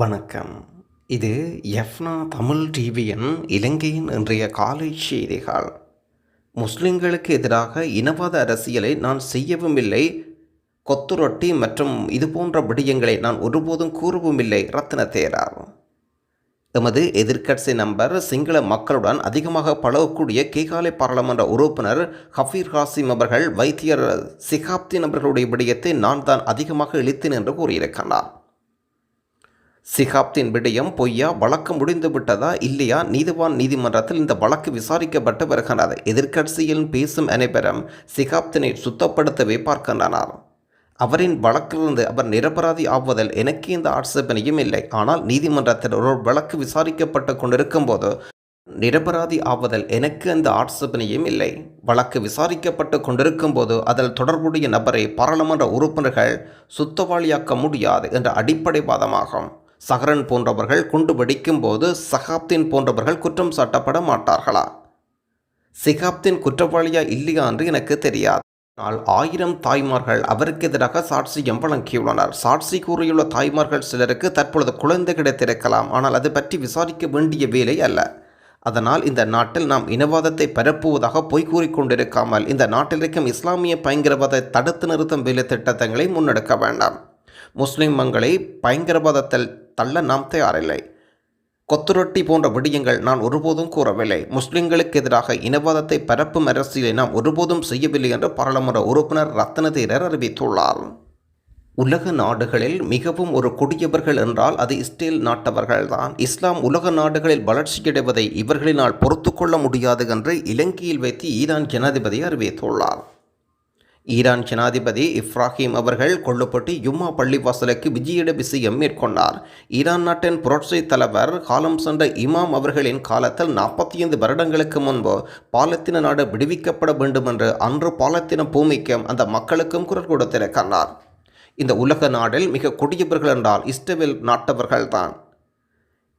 வணக்கம். இது எஃப்னா தமிழ் டிவியின் இலங்கையின் இன்றைய காலை செய்திகள். முஸ்லிம்களுக்கு எதிராக இனவாத அரசியலை நான் செய்யவும் இல்லை கொத்துரொட்டி மற்றும் இது போன்ற விடயங்களை நான் ஒருபோதும் கூறவும் இல்லை ரத்ன தேரார் எமது எதிர்க்கட்சி நம்பர் சிங்கள மக்களுடன் அதிகமாக பழகக்கூடிய கேகாலை பாராளுமன்ற உறுப்பினர் ஹஃபீர் ஹாசிம் அவர்கள் வைத்தியர் சிகாப்தின் அவர்களுடைய விடயத்தை நான் தான் அதிகமாக இழித்தேன் என்று கூறியிருக்கிறார். சிகாப்தின் விடயம் பொய்யா? வழக்கு முடிந்து விட்டதா? இல்லையா? நீதிவான் நீதிமன்றத்தில் இந்த வழக்கு விசாரிக்கப்பட்டு வருகின்றது. எதிர்க்கட்சியில் பேசும் அனைவரும் சிகாப்தினை சுத்தப்படுத்தவே பார்க்கின்றனர். அவரின் வழக்கிலிருந்து அவர் நிரபராதி ஆவதில் எனக்கு இந்த ஆட்சேபனையும் இல்லை. ஆனால் நீதிமன்றத்தில் ஒரு வழக்கு விசாரிக்கப்பட்டு கொண்டிருக்கும் போது நிரபராதி ஆவதில் எனக்கு அந்த ஆட்சேபனையும் இல்லை. வழக்கு விசாரிக்கப்பட்டு கொண்டிருக்கும் போது அதில் தொடர்புடைய நபரை பாராளுமன்ற உறுப்பினர்கள் சுத்தவாளியாக்க முடியாது என்ற அடிப்படை வாதமாகும். சஹரன் போன்றவர்கள் குண்டு வெடிக்கும்போது சகாப்தின் போன்றவர்கள் குற்றம் சாட்டப்பட மாட்டார்களா? சிகாப்தின் குற்றவாளியா இல்லையா என்று எனக்கு தெரியாது. ஆனால் ஆயிரம் தாய்மார்கள் அவருக்கு எதிராக சாட்சியம் வழங்கியுள்ளனர். சாட்சி கூறியுள்ள தாய்மார்கள் சிலருக்கு தற்பொழுது குழந்தை கிடைத்திருக்கலாம். ஆனால் அது பற்றி விசாரிக்க வேண்டிய வேலை அல்ல. அதனால் இந்த நாட்டில் நாம் இனவாதத்தை பரப்புவதாக பொய் கூறிக்கொண்டிருக்காமல் இந்த நாட்டில் இருக்கும் இஸ்லாமிய பயங்கரவாத தடுத்து நிறுத்தும் வேலை திட்டங்களை முன்னெடுக்க வேண்டாம். முஸ்லிம் மங்களை பயங்கரவாதத்தில் தள்ள நாம் தயாரில்லை. கொத்துரொட்டி போன்ற விடயங்கள் நான் ஒருபோதும் கூறவில்லை. முஸ்லிம்களுக்கு எதிராக இனவாதத்தை பரப்பும் அரசியலை நாம் ஒருபோதும் செய்யவில்லை என்று பாராளுமன்ற உறுப்பினர் ரத்ன தேரர் அறிவித்துள்ளார். உலக நாடுகளில் மிகவும் ஒரு கொடியவர்கள் என்றால் அது இஸ்ரேல் நாட்டவர்கள்தான். இஸ்லாம் உலக நாடுகளில் வளர்ச்சியடைவதை இவர்களினால் பொறுத்து கொள்ள முடியாது என்று இலங்கையில் வைத்து ஈரான் ஜனாதிபதி அறிவித்துள்ளார். ஈரான் ஜனாதிபதி இப்ராஹிம் அவர்கள் கொல்லப்பட்டு யும்மா பள்ளிவாசலுக்கு விஜயிட விசயம் மேற்கொண்டார். ஈரான் நாட்டின் புரட்சி தலைவர் காலம் சென்ற இமாம் அவர்களின் காலத்தில் நாற்பத்தி ஐந்து வருடங்களுக்கு முன்பு பாலத்தின நாடு விடுவிக்கப்பட வேண்டும் என்று அன்று பாலத்தின பூமிக்கும் அந்த மக்களுக்கும் குரல் கொடுத்திருக்கிறார். இந்த உலக நாடில் மிக கொடியவர்கள் என்றால் இஸ்ரேல் நாட்டவர்கள்தான்.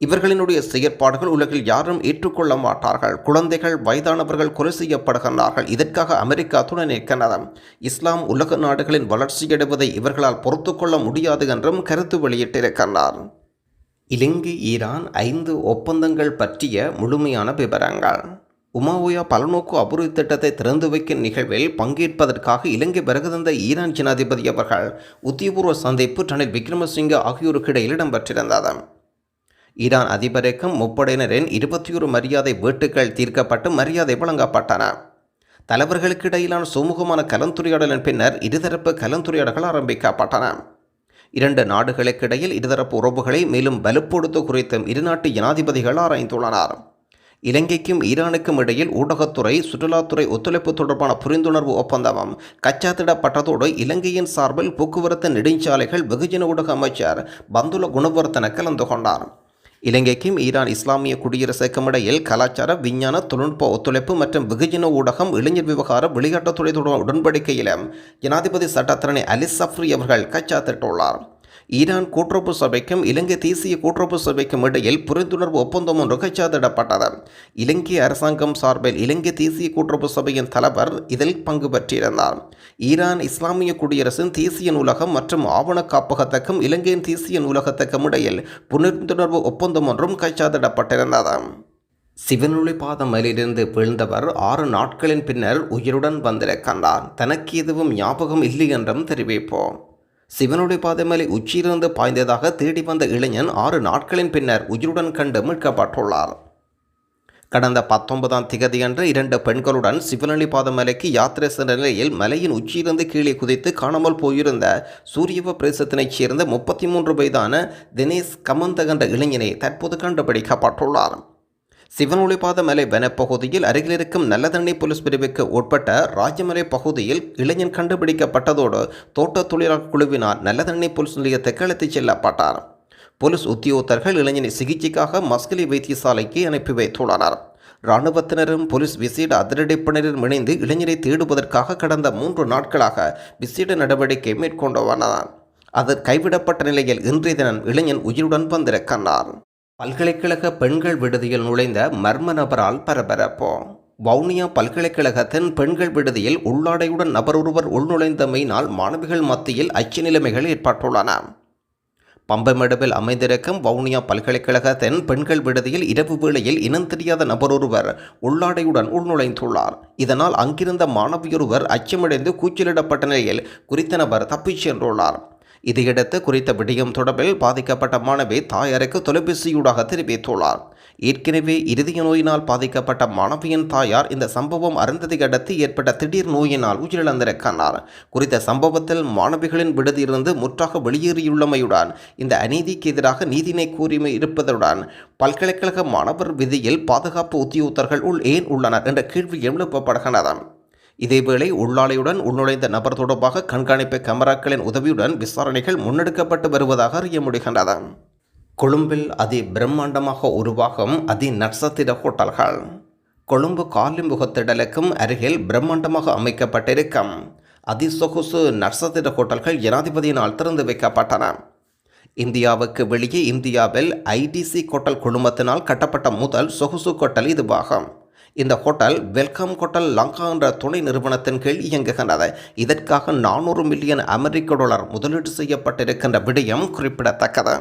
இவர்களினுடைய செயற்பாடுகள் உலகில் யாரும் ஏற்றுக்கொள்ள மாட்டார்கள். குழந்தைகள் வயதானவர்கள் கொலை செய்யப்படுகின்றார்கள். இதற்காக அமெரிக்கா துணை நிற்கின்றது. இஸ்லாம் உலக நாடுகளின் வளர்ச்சியடைவதை இவர்களால் பொறுத்து கொள்ள முடியாது என்றும் கருத்து வெளியிட்டிருக்கின்றார். இலங்கை ஈரான் ஐந்து ஒப்பந்தங்கள் பற்றிய முழுமையான விவரங்கள். உமாவோயா பலநோக்கு அபிவிருத்தி திட்டத்தை திறந்து வைக்கும் நிகழ்வில் பங்கேற்பதற்காக இலங்கை பிறகுதந்த ஈரான் ஜனாதிபதி அவர்கள் உத்தியபூர்வ சந்திப்பு ரணில் விக்ரமசிங்க ஆகியோருக்கு இடையில் இடம்பெற்றிருந்தது. ஈரான் அதிபருக்கும் முப்படையினரின் இருபத்தி ஒரு மரியாதை வீட்டுகள் தீர்க்கப்பட்டு மரியாதை வழங்கப்பட்டன. தலைவர்களுக்கு இடையிலான சுமூகமான கலந்துரையாடலின் பின்னர் இருதரப்பு கலந்துரையாடல்கள் ஆரம்பிக்கப்பட்டன. இரண்டு நாடுகளுக்கிடையில் இருதரப்பு உறவுகளை மேலும் வலுப்படுத்த குறித்தும் இருநாட்டு ஜனாதிபதிகள் ஆராய்ந்துள்ளனர். இலங்கைக்கும் ஈரானுக்கும் இடையில் ஊடகத்துறை சுற்றுலாத்துறை ஒத்துழைப்பு தொடர்பான புரிந்துணர்வு ஒப்பந்தமும் கச்சாத்திடப்பட்டதோடு இலங்கையின் சார்பில் போக்குவரத்து நெடுஞ்சாலைகள் வெகுஜன ஊடக அமைச்சர் பந்துல குணவர்த்தன கலந்து கொண்டார். இலங்கைக்கும் ஈரான் இஸ்லாமிய குடியரசுக்கும் இடையில் கலாச்சார விஞ்ஞான தொழில்நுட்ப ஒத்துழைப்பு மற்றும் வெகுஜன ஊடகம் இளைஞர் விவகார விளையாட்டுத்துறை தொடர்பான உடன்படிக்கையிலும் ஜனாதிபதி சட்டத்தரணி அலி சஃப்ரி அவர்கள் கச்சாத்திட்டுள்ளார் ஈரான் கூட்டுறவு சபைக்கும் இலங்கை தேசிய கூட்டுறவு சபைக்கும் இடையில் புரிந்துணர்வு ஒப்பந்தம் ஒன்று கைச்சாத்திடப்பட்டது இலங்கை அரசாங்கம் சார்பில் இலங்கை தேசிய கூட்டுறவு சபையின் தலைவர் இதில் பங்கு பெற்றிருந்தார். ஈரான் இஸ்லாமிய குடியரசின் தேசிய நூலகம் மற்றும் ஆவண காப்பகத்துக்கும் இலங்கையின் தேசிய நூலகத்துக்கும் இடையில் புரிந்துணர்வு ஒப்பந்தம் ஒன்றும் கைச்சாத்திடப்பட்டிருந்தது. சிவனொளி மேலிருந்து வீழ்ந்தவர் ஆறு நாட்களின் பின்னர் உயிருடன் வந்திருக்கின்றார். தனக்கு எதுவும் ஞாபகம் இல்லை என்றும் தெரிவிப்போம். சிவனுடைய பாதைமலை உச்சியிலிருந்து பாய்ந்ததாக தேடி வந்த இளைஞன் ஆறு நாட்களின் பின்னர் உயிருடன் கண்டு மீட்கப்பட்டுள்ளார். கடந்த பத்தொன்பதாம் திகதியன்று இரண்டு பெண்களுடன் சிவனொளி பாதமலைக்கு யாத்திரை சென்ற நிலையில் மலையின் உச்சியிலிருந்து கீழே குதித்து காணாமல் போயிருந்த சூரியவ பிரதேசத்தினைச் சேர்ந்த முப்பத்தி மூன்று வயதான தினேஷ் கமந்த என்ற இளைஞனை தற்போது கண்டுபிடிக்கப்பட்டுள்ளார். சிவனொளிபாத மலை வனப்பகுதியில் அருகிலிருக்கும் நல்லதண்ணி போலீஸ் பிரிவுக்கு உட்பட்ட ராஜமலை பகுதியில் இளைஞன் கண்டுபிடிக்கப்பட்டதோடு தோட்ட தொழிலாளர் குழுவினால் நல்லதண்ணி போலீஸ் நிலையத்துக்கு அழைத்துச் செல்லப்பட்டார். போலீஸ் உத்தியோகத்தர்கள் இளைஞனை சிகிச்சைக்காக மஸ்கலி வைத்தியசாலைக்கு அனுப்பி வைத்துள்ளனர். இராணுவத்தினரும் போலீஸ் விசேட அதிரடிப்படையினரும் இணைந்து இளைஞரை தேடுவதற்காக கடந்த மூன்று நாட்களாக விசேட நடவடிக்கை மேற்கொண்டு வந்தனர். அது கைவிடப்பட்ட நிலையில் இன்றைய தினம் இளைஞன் உயிருடன் வந்திருக்கின்றார். பல்கலைக்கழக பெண்கள் விடுதியில் நுழைந்த மர்ம நபரால் பரபரப்பு. வவுனியா பல்கலைக்கழகத்தின் பெண்கள் விடுதியில் உள்ளாடையுடன் நபர் ஒருவர் உள்நுழைந்தமையினால் மாணவிகள் மத்தியில் அச்ச நிலைமைகள் ஏற்பட்டுள்ளன. பம்பமடுவில் அமைந்திருக்கும் வவுனியா பல்கலைக்கழகத்தின் பெண்கள் விடுதியில் இரவு வேளையில் இனம் தெரியாத நபரொருவர் உள்ளாடையுடன் உள்நுழைந்துள்ளார். இதனால் அங்கிருந்த மாணவியொருவர் அச்சமடைந்து கூச்சலிடப்பட்ட நிலையில் குறித்த நபர் தப்பிச் சென்றுள்ளார். இதையடுத்து குறித்த விடயம் தொடர்பில் பாதிக்கப்பட்ட மாணவி தாயாருக்கு தொலைபேசியூடாக தெரிவித்துள்ளார். ஏற்கனவே இருதய நோயினால் பாதிக்கப்பட்ட மாணவியின் தாயார் இந்த சம்பவம் அறிந்ததை அடுத்து ஏற்பட்ட திடீர் நோயினால் உயிரிழந்திருக்கிறார். குறித்த சம்பவத்தில் மாணவிகளின் விடுதியிலிருந்து முற்றாக வெளியேறியுள்ளமையுடன் இந்த அநீதிக்கு எதிராக நீதினை கூறிமை இருப்பதுடன் பல்கலைக்கழக மாணவர் விதியில் பாதுகாப்பு உத்தியோகத்தர்கள் உள் ஏன் உள்ளனர் என்ற கேள்வி எழுப்பப்படுகிறது இதேவேளை உள்ளாலையுடன் உள்நுழைந்த நபர் தொடர்பாக கண்காணிப்பு கேமராக்களின் உதவியுடன் விசாரணைகள் முன்னெடுக்கப்பட்டு வருவதாக அறிய முடிகின்றது. கொழும்பில் அதி பிரம்மாண்டமாக உருவாகும் அதி நட்சத்திர ஹோட்டல்கள். கொழும்பு காலிமுகத்திடலுக்கும் அருகில் பிரம்மாண்டமாக அமைக்கப்பட்டிருக்கும் அதிசொகுசு நட்சத்திர ஹோட்டல்கள் ஜனாதிபதியினால் திறந்து வைக்கப்பட்டன. இந்தியாவுக்கு வெளியே இந்தியாவில் ஐடிசி ஹோட்டல் குழுமத்தினால் கட்டப்பட்ட முதல் சொகுசு ஹோட்டல் இதுவாகும். இந்த ஹோட்டல் வெல்கம் ஹோட்டல் லங்கா என்ற துணை நிறுவனத்தின் கீழ் இயங்குகின்றது. இதற்காக நானூறு மில்லியன் அமெரிக்க டாலர் முதலீடு செய்யப்பட்டிருக்கின்ற விடயம் குறிப்பிடத்தக்கது.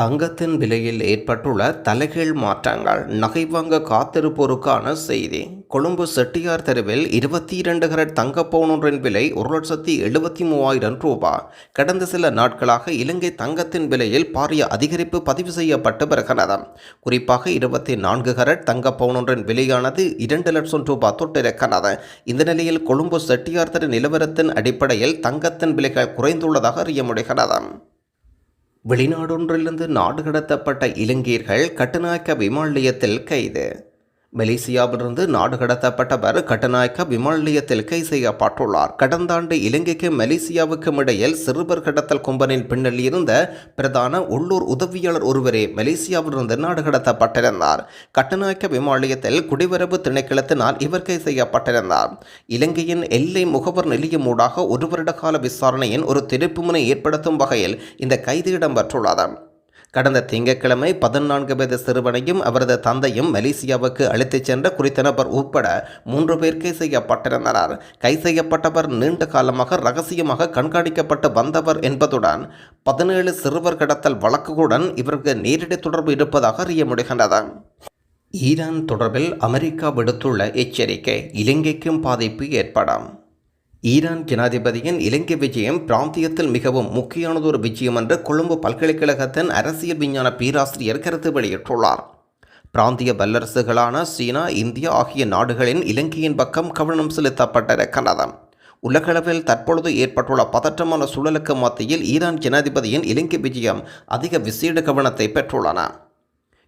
தங்கத்தின் விலையில் ஏற்பட்டுள்ள தலைகீழ் மாற்றங்கள் நகை வாங்க காத்திருப்போருக்கான செய்தி. கொழும்பு செட்டியார் தெருவில் இருபத்தி இரண்டு கரட் தங்க பவுனொன்றின் விலை ஒரு லட்சத்தி எழுபத்தி மூவாயிரம் ரூபாய் கடந்த சில நாட்களாக இலங்கை தங்கத்தின் விலையில் பாரிய அதிகரிப்பு பதிவு செய்யப்பட்டு வருகிறது. குறிப்பாக இருபத்தி நான்கு கரட் தங்க பவுனொன்றின் விலையானது இரண்டு லட்சம் ரூபாய் தொட்டிருக்கிறது. இந்த நிலையில் கொழும்பு செட்டியார் தெரு நிலவரத்தின் அடிப்படையில் தங்கத்தின் விலைகள் குறைந்துள்ளதாக அறிய முடிகிறது வெளிநாடொன்றிலிருந்து நாடு கடத்தப்பட்ட இலங்கையர்கள் கட்டுநாயக்க விமான நிலையத்தில் கைது. மலேசியாவிலிருந்து நாடு கடத்தப்பட்டவர் கட்டநாயக்க விமான நிலையத்தில் கைது செய்யப்பட்டுள்ளார். கடந்த ஆண்டு இலங்கைக்கு மலேசியாவுக்கும் இடையில் சிறுவர் கடத்தல் கும்பலின் பின்னல் இருந்த பிரதான உள்ளூர் உதவியாளர் ஒருவரே மலேசியாவிலிருந்து நாடு கடத்தப்பட்டிருந்தார். கட்டநாயக்க விமான நிலையத்தில் குடிவரவு திணைக்களத்தினால் இவர் கைது செய்யப்பட்டிருந்தார். இலங்கையின் எல்லை முகவர் நிலையமூடாக ஒரு வருட கால விசாரணையின் ஒரு திருப்புமுனை ஏற்படுத்தும் வகையில் இந்த கைது இடம்பெற்றுள்ளது. கடந்த திங்கட்கிழமை பதினான்கு வயது சிறுவனையும் அவரது தந்தையும் மலேசியாவுக்கு அழைத்துச் சென்ற குறித்த நபர் உட்பட மூன்று பேர் கை செய்யப்பட்டிருந்தனர். கை செய்யப்பட்டவர் நீண்ட காலமாக ரகசியமாக கண்காணிக்கப்பட்டு வந்தவர் என்பதுடன் பதினேழு சிறுவர் கடத்தல் வழக்குகளுடன் இவருக்கு நேரடி தொடர்பு இருப்பதாக அறிய முடிகின்றது ஈரான் தொடர்பில் அமெரிக்கா விடுத்துள்ள எச்சரிக்கை இலங்கைக்கும் பாதிப்பு ஏற்படும். ஈரான் ஜனாதிபதியின் இலங்கை விஜயம் பிராந்தியத்தில் மிகவும் முக்கியமானதொரு விஜயம் என்று கொழும்பு பல்கலைக்கழகத்தின் அரசியல் விஞ்ஞான பேராசிரியர் கருத்து வெளியிட்டுள்ளார். பிராந்திய வல்லரசுகளான சீனா இந்தியா ஆகிய நாடுகளின் இலங்கையின் பக்கம் கவனம் செலுத்தப்பட்டிருக்கிறது உலகளவில் தற்பொழுது ஏற்பட்டுள்ள பதற்றமான சூழலுக்கு மத்தியில் ஈரான் ஜனாதிபதியின் இலங்கை விஜயம் அதிக விசேட கவனத்தை பெற்றுள்ளன.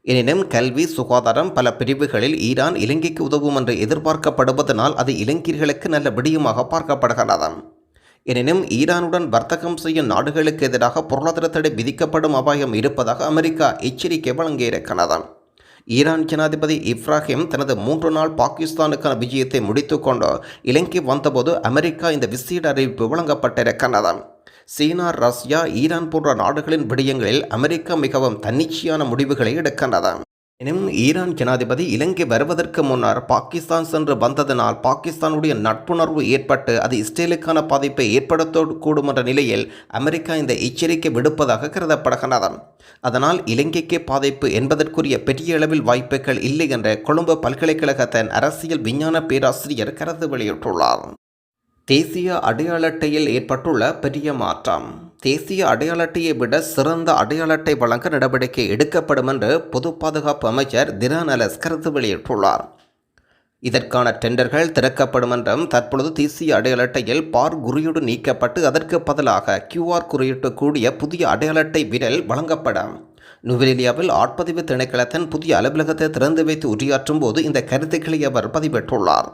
எனினும் கல்வி சுகாதாரம் பல பிரிவுகளில் ஈரான் இலங்கைக்கு உதவும் என்று எதிர்பார்க்கப்படுவதனால் அது இலங்கையர்களுக்கு நல்ல விடயமாக பார்க்கப்படுகிறது எனினும் ஈரானுடன் வர்த்தகம் செய்யும் நாடுகளுக்கு எதிராக பொருளாதார தடை விதிக்கப்படும் அபாயம் இருப்பதாக அமெரிக்கா எச்சரிக்கை வழங்கியிருக்கிறது ஈரான் ஜனாதிபதி இப்ராஹிம் தனது மூன்று நாள் பாகிஸ்தானுக்கான விஜயத்தை முடித்துக்கொண்டு இலங்கை வந்தபோது அமெரிக்கா இந்த விசேட அறிவிப்பு வழங்கப்பட்டிருக்கிறது சீனா ரஷ்யா ஈரான் போன்ற நாடுகளின் விடயங்களில் அமெரிக்கா மிகவும் தன்னிச்சையான முடிவுகளை எடுக்கின்றது. எனினும் ஈரான் ஜனாதிபதி இலங்கை வருவதற்கு முன்னர் பாகிஸ்தான் சென்று வந்ததனால் பாகிஸ்தானுடைய நட்புணர்வு ஏற்பட்டு அது இஸ்ரேலுக்கான பாதிப்பை ஏற்படுத்தக்கூடும் என்ற நிலையில் அமெரிக்கா இந்த எச்சரிக்கை விடுப்பதாக கருதப்படுகின்றது. அதனால் இலங்கைக்கு பாதிப்பு என்பதற்குரிய பெரிய அளவில் வாய்ப்புகள் இல்லை என்ற கொழும்பு பல்கலைக்கழகத்தின் அரசியல் விஞ்ஞான பேராசிரியர் கருத்து வெளியிட்டுள்ளார். தேசிய அடையாள அட்டையில் ஏற்பட்டுள்ள பெரிய மாற்றம். தேசிய அடையாள அட்டையை விட சிறந்த அடையாள அட்டை வழங்க நடவடிக்கை எடுக்கப்படும் என்று பொது பாதுகாப்பு அமைச்சர் திரானலஸ் கருத்து வெளியிட்டுள்ளார். இதற்கான டெண்டர்கள் திறக்கப்படும் என்றும் தற்பொழுது தேசிய அடையாள அட்டையில் பார் குறியீடு நீக்கப்பட்டு அதற்கு பதிலாக கியூஆர் குறியீட்டு கூடிய புதிய அடையாள அட்டை விரல் வழங்கப்படும். நுவரெலியாவில் ஆட்பதிவு திணைக்களத்தின் புதிய அலுவலகத்தை திறந்து வைத்து உரையாற்றும் போது இந்த கருத்துக்களை அவர் பதிவிட்டுள்ளார்.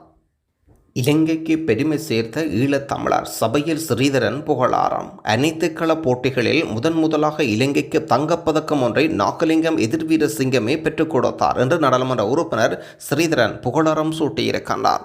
இலங்கைக்கு பெருமை சேர்த்த ஈழத்தமிழர் சபையில் ஸ்ரீதரன் புகழாரம். அனைத்து கள போட்டிகளில் முதன் முதலாக இலங்கைக்கு தங்கப்பதக்கம் ஒன்றை நாகலிங்கம் எதிர்வீர சிங்கமே பெற்றுக் கொடுத்தார் என்று நாடாளுமன்ற உறுப்பினர் ஸ்ரீதரன் புகழாரம் சூட்டியிருக்கின்றார்.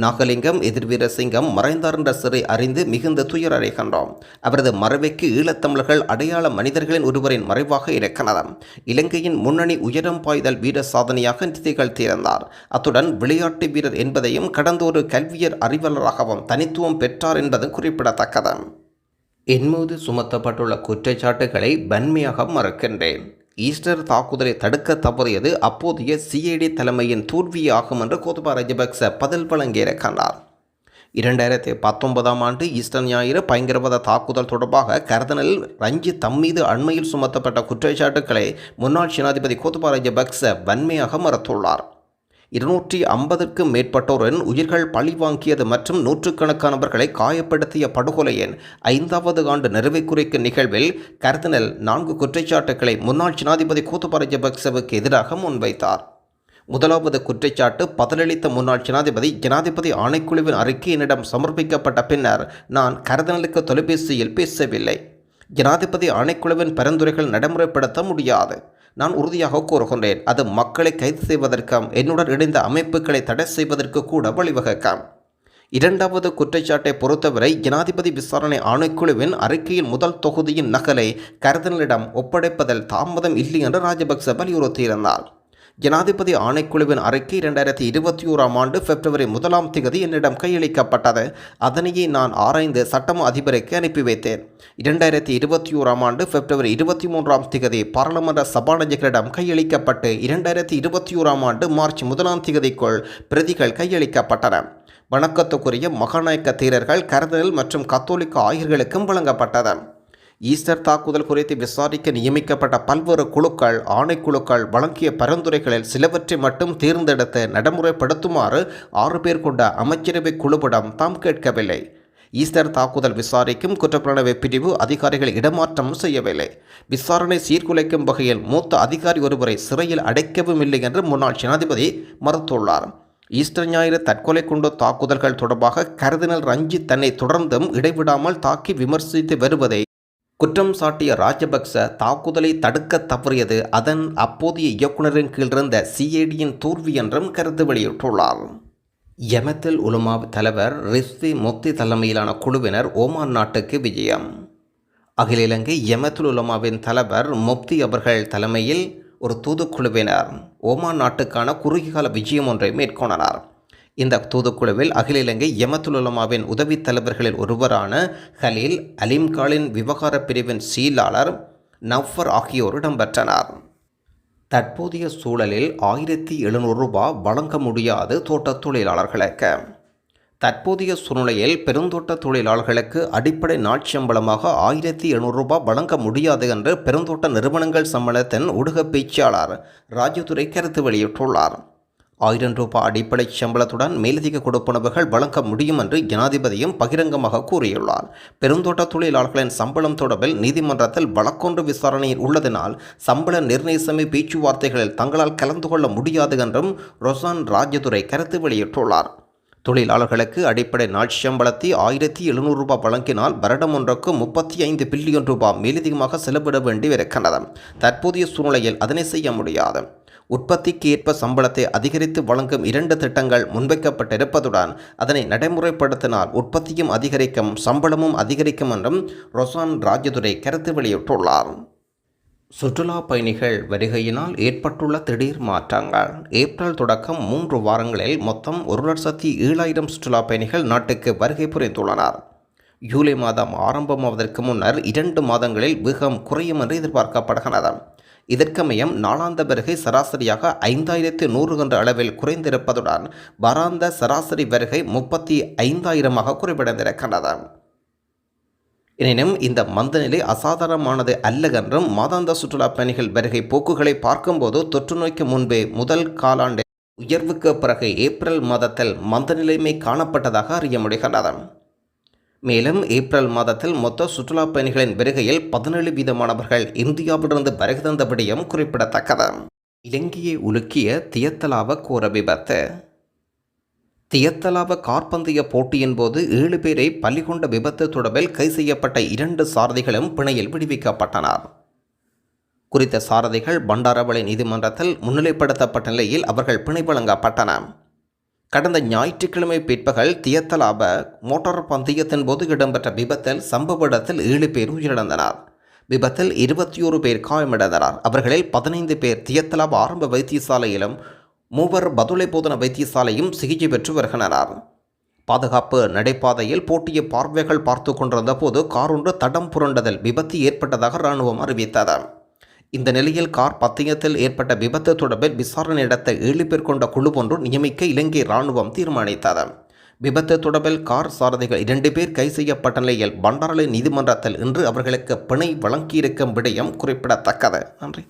நாகலிங்கம் எதிர்வீர சிங்கம் மறைந்தார் என்ற சிறை அறிந்து மிகுந்த துயர் அடைகின்றோம். அவரது மறைவைக்கு ஈழத்தமிழர்கள் அடையாள மனிதர்களின் ஒருவரின் மறைவாக இருக்கிறது இலங்கையின் முன்னணி உயரம் பாய்தல் வீர சாதனையாக திகழ்த்தியிருந்தார் அத்துடன் விளையாட்டு வீரர் என்பதையும் கடந்த ஒரு கல்வியர் அறிவாளராகவும் தனித்துவம் பெற்றார் என்பது குறிப்பிடத்தக்கது. என் மீது சுமத்தப்பட்டுள்ள குற்றச்சாட்டுகளை வன்மையாக மறுக்கின்றேன். ஈஸ்டர் தாக்குதலை தடுக்க தவறியது. அப்போதைய சிஐடி தலைமையின் தோல்வியாகும் என்று கோத்தபா ராஜபக்ச பதில் வழங்கியிருக்கிறார் இரண்டாயிரத்தி பத்தொன்பதாம் ஆண்டு ஈஸ்டர் ஞாயிறு பயங்கரவாத தாக்குதல் தொடர்பாக கர்தனல் ரஞ்சித் தம் மீது அண்மையில் சுமத்தப்பட்ட குற்றச்சாட்டுக்களை முன்னாள் ஜனாதிபதி கோத்தபா ராஜபக்ச வன்மையாக மறுத்துள்ளார். இருநூற்றி ஐம்பதுக்கும் மேற்பட்டோரின் உயிர்கள் பழிவாங்கியது மற்றும் நூற்றுக்கணக்கானவர்களை காயப்படுத்திய படுகொலையின் ஐந்தாவது ஆண்டு நிறைவை குறிக்கும் நிகழ்வில் கர்தினல் நான்கு குற்றச்சாட்டுகளை முன்னாள் ஜனாதிபதி கோத்தபா ஜபக்சவுக்கு எதிராக முன்வைத்தார். முதலாவது குற்றச்சாட்டு பதிலளித்த முன்னாள் ஜனாதிபதி ஜனாதிபதி ஆணைக்குழுவின் அறிக்கை என்னிடம் சமர்ப்பிக்கப்பட்ட பின்னர் நான் கர்தனலுக்கு தொலைபேசியில் பேசவில்லை. ஜனாதிபதி ஆணைக்குழுவின் பரிந்துரைகள் நடைமுறைப்படுத்த முடியாது. நான் உறுதியாக கூறுகின்றேன். அது மக்களை கைது செய்வதற்கும் என்னுடன் இணைந்த அமைப்புகளை தடை செய்வதற்கு கூட வழிவகுக்கும். இரண்டாவது குற்றச்சாட்டை பொறுத்தவரை ஜனாதிபதி விசாரணை ஆணைக்குழுவின் அறிக்கையின் முதல் தொகுதியின் நகலை கருதலிடம் ஒப்படைப்பதில் தாமதம் இல்லை என்று ராஜபக்ச வலியுறுத்தியிருந்தார். ஜனாதிபதி ஆணைக்குழுவின் அறிக்கை இரண்டாயிரத்தி இருபத்தி ஓராம் ஆண்டு பிப்ரவரி முதலாம் திகதி என்னிடம் கையளிக்கப்பட்டது. அதனையே நான் ஆராய்ந்து சட்டம அதிபருக்கு அனுப்பி வைத்தேன். இரண்டாயிரத்தி இருபத்தி ஓராம் ஆண்டு பிப்ரவரி இருபத்தி மூன்றாம் திகதி பாராளுமன்ற சபாநாயகரிடம் கையளிக்கப்பட்டு இரண்டாயிரத்தி இருபத்தி ஓராம் ஆண்டு மார்ச் முதலாம் திகதிக்குள் பிரதிகள் கையளிக்கப்பட்டன. வணக்கத்துக்குரிய மகாநாயக்க தீரர்கள் கருதல் மற்றும் கத்தோலிக்க ஆயர்களுக்கும் வழங்கப்பட்டது. ஈஸ்டர் தாக்குதல் குறித்து விசாரிக்க நியமிக்கப்பட்ட பல்வேறு குழுக்கள் ஆணைக்குழுக்கள் வழங்கிய பரிந்துரைகளில் சிலவற்றை மட்டும் தேர்ந்தெடுத்து நடைமுறைப்படுத்துமாறு ஆறு பேர் கொண்ட அமைச்சரவை குழுவிடம் தாம் கேட்கவில்லை. ஈஸ்டர் தாக்குதல் விசாரிக்கும் குற்றப்புலனாய்வு பிரிவு அதிகாரிகளை இடமாற்றம் செய்யவில்லை. விசாரணை சீர்குலைக்கும் வகையில் மூத்த அதிகாரி ஒருவரை சிறையில் அடைக்கவும் இல்லை என்று முன்னாள் ஜனாதிபதி மறுத்துள்ளார். ஈஸ்டர் ஞாயிறு தற்கொலை குண்டு தாக்குதல்கள் தொடர்பாக கருதினல் ரஞ்சித் தன்னை தொடர்ந்தும் இடைவிடாமல் தாக்கி விமர்சித்து வருவதை குற்றம் சாட்டிய ராஜபக்ச தாக்குதலை தடுக்க தவறியது அதன் அப்போதைய இயக்குநரின் கீழிருந்த சிஏடியின் தோல்வி என்றும் கருத்து வெளியிட்டுள்ளார். யமத்தில் உலுமா தலைவர் ரிஸ்வி முக்தி தலைமையிலான குழுவினர் ஓமான் நாட்டுக்கு விஜயம். அகில இலங்கை யமத்துல் உலமாவின் தலைவர் முப்தி அவர்கள் தலைமையில் ஒரு தூதுக்குழுவினர் ஓமான் நாட்டுக்கான குறுகிய கால விஜயம் ஒன்றை மேற்கொண்டனர். இந்த தூதுக்குழுவில் அகில இலங்கை யமத்துலமாவின் உதவி தலைவர்களில் ஒருவரான ஹலீல் அலிம்காலின் விவகார பிரிவின் சீலாளர் நவ்வர் ஆகியோர் இடம்பெற்றனர். தற்போதைய சூழலில் ஆயிரத்தி எழுநூறு ரூபாய் வழங்க முடியாது தோட்டத் தொழிலாளர்களுக்கு. தற்போதைய சூழ்நிலையில் பெருந்தோட்ட தொழிலாளர்களுக்கு அடிப்படை நாட்சம்பளமாக ஆயிரத்தி எழுநூறு ரூபாய் வழங்க முடியாது என்று பெருந்தோட்ட நிறுவனங்கள் சம்மேளனத்தின் ஊடக பேச்சாளர் ராஜதுரை கருத்து வெளியிட்டுள்ளார். ஆயிரம் ரூபாய் அடிப்படை சம்பளத்துடன் மேலதிக கொடுப்பனவுகள் வழங்க முடியும் என்று ஜனாதிபதியும் பகிரங்கமாக கூறியுள்ளார். பெருந்தோட்ட தொழிலாளர்களின் சம்பளம் தொடர்பில் நீதிமன்றத்தில் வழக்கொன்று விசாரணையில் உள்ளதனால் சம்பள நிர்ணயிசமை பேச்சுவார்த்தைகளில் தங்களால் கலந்து கொள்ள முடியாது என்றும் ரொசான் ராஜதுரை கருத்து வெளியிட்டுள்ளார். தொழிலாளர்களுக்கு அடிப்படை நாள் சம்பளத்தை ஆயிரத்தி எழுநூறு ரூபாய் வழங்கினால் வருடம் ஒன்றுக்கு முப்பத்தி ஐந்து பில்லியன் ரூபாய் மேலதிகமாக செலவிட வேண்டி இருக்கின்றது தற்போதைய சூழ்நிலையில் அதனை செய்ய முடியாது. உற்பத்திக்கு ஏற்ப சம்பளத்தை அதிகரித்து வழங்கும் இரண்டு திட்டங்கள் முன்வைக்கப்பட்டிருப்பதுடன் அதனை நடைமுறைப்படுத்தினால் உற்பத்தியும் அதிகரிக்கும் சம்பளமும் அதிகரிக்கும் என்றும் ரொசான் ராஜதுரை கருத்து வெளியிட்டுள்ளார். சுற்றுலா பயணிகள் வருகையினால் ஏற்பட்டுள்ள திடீர் மாற்றங்கள். ஏப்ரல் தொடக்கம் மூன்று வாரங்களில் மொத்தம் ஒரு லட்சத்தி ஏழாயிரம் சுற்றுலா பயணிகள் நாட்டுக்கு வருகை புரிந்துள்ளனர். ஜூலை மாதம் ஆரம்பமாவதற்கு முன்னர் இரண்டு மாதங்களில் வேகம் குறையும் என்று எதிர்பார்க்கப்படுகிறது. இதற்கமயம் நாளாந்த வருகை சராசரியாக ஐந்தாயிரத்து நூறு என்ற அளவில் குறைந்திருப்பதுடன் வராந்த சராசரி வருகை முப்பத்தி ஐந்தாயிரமாக குறைவடைந்திருக்கிறது எனினும் இந்த மந்தநிலை அசாதாரணமானது அல்ல என்றும் மாதாந்த சுற்றுலா பயணிகள் வருகை போக்குகளை பார்க்கும்போது தொற்று நோய்க்கு முன்பே முதல் காலாண்டு உயர்வுக்கு பிறகு ஏப்ரல் மாதத்தில் மந்த நிலைமை காணப்பட்டதாக அறிய முடிகிறது மேலும் ஏப்ரல் மாதத்தில் மொத்த சுற்றுலா பயணிகளின் வருகையில் பதினேழு வீதமானவர்கள் இந்தியாவிலிருந்து வருகை தந்தபடியும் குறிப்பிடத்தக்கது. இலங்கையை உலுக்கிய தியத்தலாவ கோர விபத்து. தியத்தலாவ கார்பந்தய போட்டியின் போது ஏழு பேரை பள்ளிகொண்ட விபத்து தொடர்பில் கை செய்யப்பட்ட இரண்டு சாரதிகளும் பிணையில் விடுவிக்கப்பட்டனர். குறித்த சாரதிகள் பண்டாரவளை நீதிமன்றத்தில் முன்னிலைப்படுத்தப்பட்ட நிலையில் அவர்கள் பிணை வழங்கப்பட்டன கடந்த ஞாயிற்றுக்கிழமை பிற்பகல் தியத்தலாப மோட்டார் பந்தயத்தின் போது இடம்பெற்ற விபத்தில் சம்பவ இடத்தில் ஏழு பேர் உயிரிழந்தனர். விபத்தில் இருபத்தி ஒரு பேர் காயமடைந்தனர். அவர்களில் பதினைந்து பேர் தியத்தலாப ஆரம்ப வைத்தியசாலையிலும் மூவர் பதுளை போதன வைத்தியசாலையும் சிகிச்சை பெற்று வருகின்றனர். பாதுகாப்பு நடைபாதையில் போட்டிய பார்வைகள் பார்த்து கொண்டிருந்த போது கார் ஒன்று தடம் புரண்டதில் விபத்து ஏற்பட்டதாக இராணுவம் அறிவித்தது. இந்த நிலையில் கார் பத்தியத்தில் ஏற்பட்ட விபத்து தொடர்பில் விசாரணை நடத்த ஏழு பேர் கொண்ட குழு ஒன்று நியமிக்க இலங்கை இராணுவம் தீர்மானித்தது. விபத்து தொடர்பில் கார் சாரதிகள் இரண்டு பேர் கை செய்யப்பட்ட நிலையில் பண்டாரலை நீதிமன்றத்தில் இன்று அவர்களுக்கு பிணை வழங்கியிருக்கும் விடயம் குறிப்பிடத்தக்கது. நன்றி.